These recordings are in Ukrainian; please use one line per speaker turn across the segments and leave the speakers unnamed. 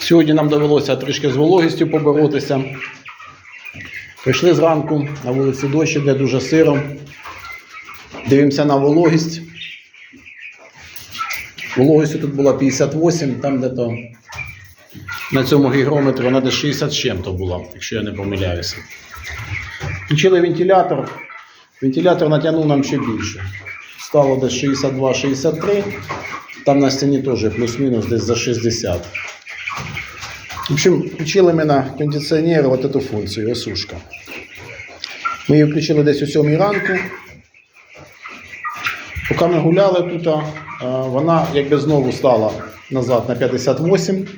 Сьогодні нам довелося трішки з вологістю поборотися. Прийшли зранку, на вулиці дощ іде дуже сиро. Дивимося на вологість. Вологістю тут була 58, там де-то на цьому гігрометрі вона десь 60 з чим-то була, якщо я не помиляюся. Включили вентилятор. Вентилятор натягнув нам ще більше. Стало десь 62-63. Там на стіні теж плюс-мінус десь за 60. В общем, включили ми на кондиціонер вот эту функцію, осушка. Ми її включили десь о 7 ранку. Поки ми гуляли тут, вона якби знову стала назад на 58.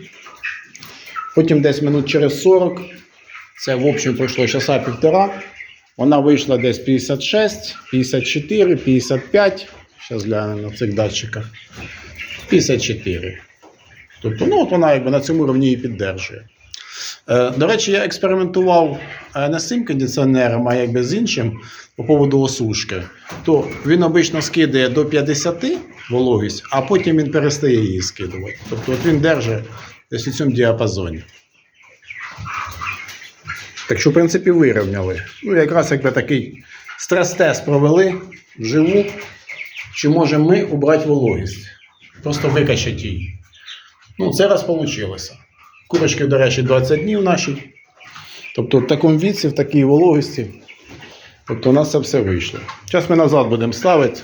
Потім десь минут через 40. Це в общем пройшло часа півтора. Вона вийшла десь 56, 54, 55. Зараз глянемо на цих датчиках. 54. Тобто, ну, от вона якби на цьому рівні і піддержує. Е, до речі, я експериментував е, не з цим кондиціонером, а якби з іншим по поводу осушки. То він обично скидає до 50 вологість, а потім він перестає її скидувати. Тобто от він держить десь у цьому діапазоні. Так що, в принципі, вирівняли. Ну, якраз якби такий стрес-тест провели вживу, чи можемо ми убрати вологість. Просто викачати її. Ну, це раз вийшло. Курочки, до речі, 20 днів наші. Тобто в такому віці, в такій вологості. Тобто у нас це все вийшло. Зараз ми назад будемо ставити.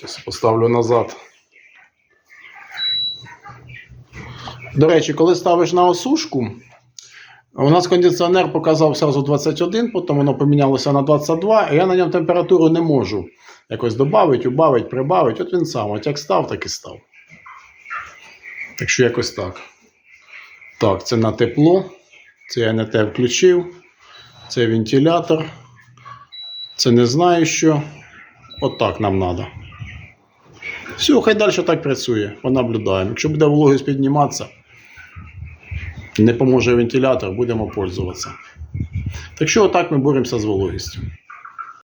Зараз поставлю назад. До речі, коли ставиш на осушку, у нас кондиціонер показав сразу 21, потім воно помінялося на 22, і я на ньому температуру не можу якось додати, убавити, прибавити. От він сам, от як став, так і став. Так що якось так. Так, це на тепло. Це я не те включив. Це вентилятор. Це не знаю що. От так нам треба. Все, хай далі так працює. Понаблюдаємо. Якщо буде вологість підніматися, не поможе вентилятор, будемо пользуватися. Так що отак ми боремося з вологістю.